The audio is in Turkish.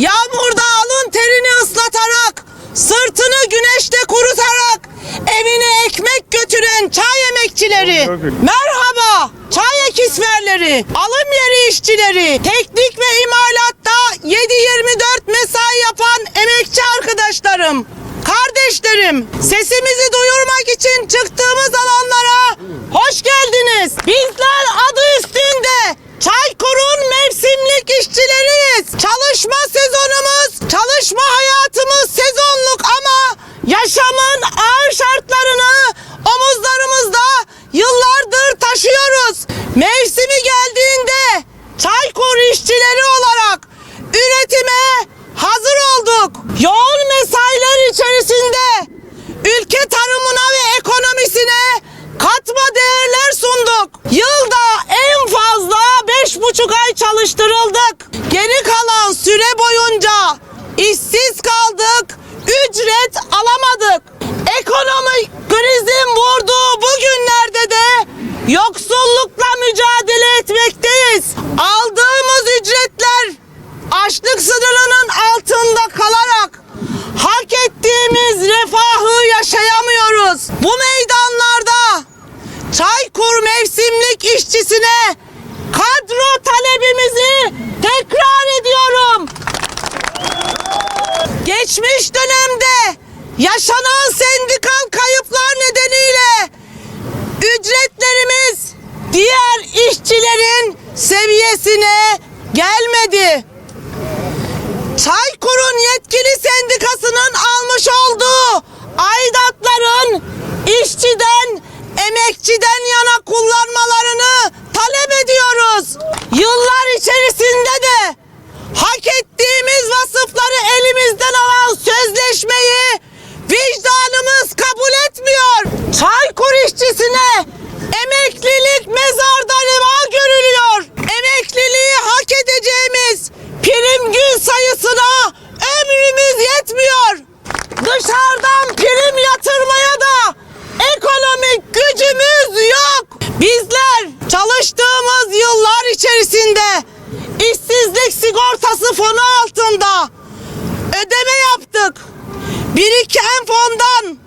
Yağmurda alın terini ıslatarak, sırtını güneşte kurutarak evine ekmek götüren çay emekçileri. Merhaba çay ekisverleri, alım yeri işçileri, teknik ve imalatta 7-24 mesai yapan emekçi arkadaşlarım. Kardeşlerim sesimizi duyurmak için çıktık işçileri olarak üretime hazır olduk. Yoğun mesailer içerisinde ülke tarımına ve ekonomisine katma değerler sunduk. Yılda en fazla beş buçuk ay çalıştırıldık. Geri kalan süre boyunca işsiz kaldık, ücret alamadık. Ekonomik krizin vurduğu bu günlerde de yoksullukla mücadele etmekteyiz. Ücretler açlık sınırının altında kalarak hak ettiğimiz refahı yaşayamıyoruz. Bu meydanlarda Çaykur mevsimlik işçisine kadro talebimizi tekrar ediyorum. Geçmiş dönemde yaşanan sendikal kayıplar nedeniyle ücretlerimiz diğer işçilerin seviyesine gelmedi. Çaykur'un yetkili sendikasının almış olduğu aidatların işçiden, emekçiden yana kullanmalarını talep ediyoruz. Yıllar içerisinde de hak ettiğimiz vasıfları elimizden alan sözleşmeyi vicdanımız kabul etmiyor. Çaykur işçisine emeklilik mezarda çalıştığımız yıllar içerisinde işsizlik sigortası fonu altında ödeme yaptık. Biriken fondan